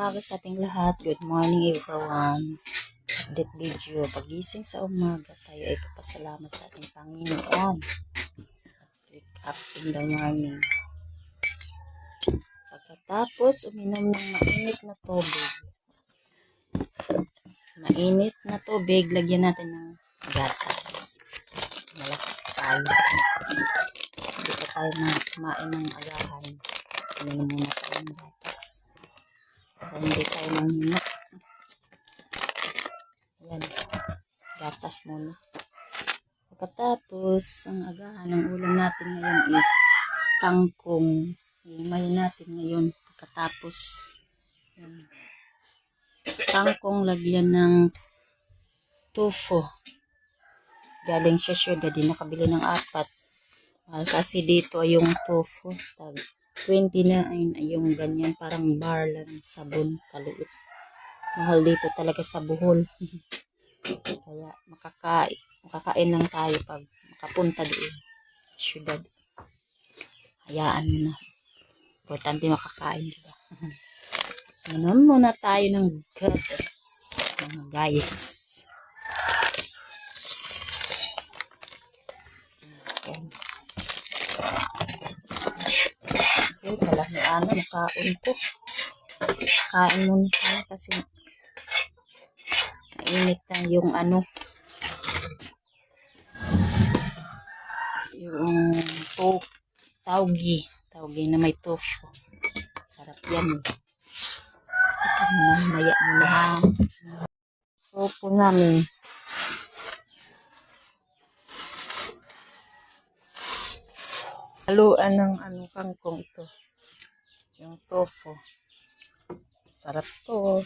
umaga sa ating lahat. Good morning everyone. Update video. Pagising sa umaga, tayo ay papasalamat sa ating Panginoon. Wake up in the morning. Pagkatapos, uminom ng mainit na tubig. Mainit na tubig, lagyan natin ng gatas. Malakas tayo. Hindi pa tayo na kumain ng agahan. Uminom muna tayo ng hindi tayo manghina. Ayan. Gatas muna. Pagkatapos, ang agahan ng ulam natin ngayon is kangkong. Imayin natin ngayon. Pagkatapos, ayan. kangkong lagyan ng tofu. Galing siya siya, dadi nakabili ng apat. Mahal kasi dito yung tofu. Tag 29 ay yung ganyan, parang bar lang sabon, kaliit. Mahal dito talaga sa buhol. Kaya makakain, makakain lang tayo pag makapunta doon. Syudad. Hayaan mo na. Importante makakain, di ba? Inom muna tayo ng gatas. Mga guys. Okay, ni ano, nakaon ko. Kain muna tayo kasi mainit na yung ano, yung to taugi. Taugi na may tofu. Sarap yan. Ito muna, maya muna. Tofu namin. Haluan ng ano, kangkong ito. Yung tofu. Sarap to.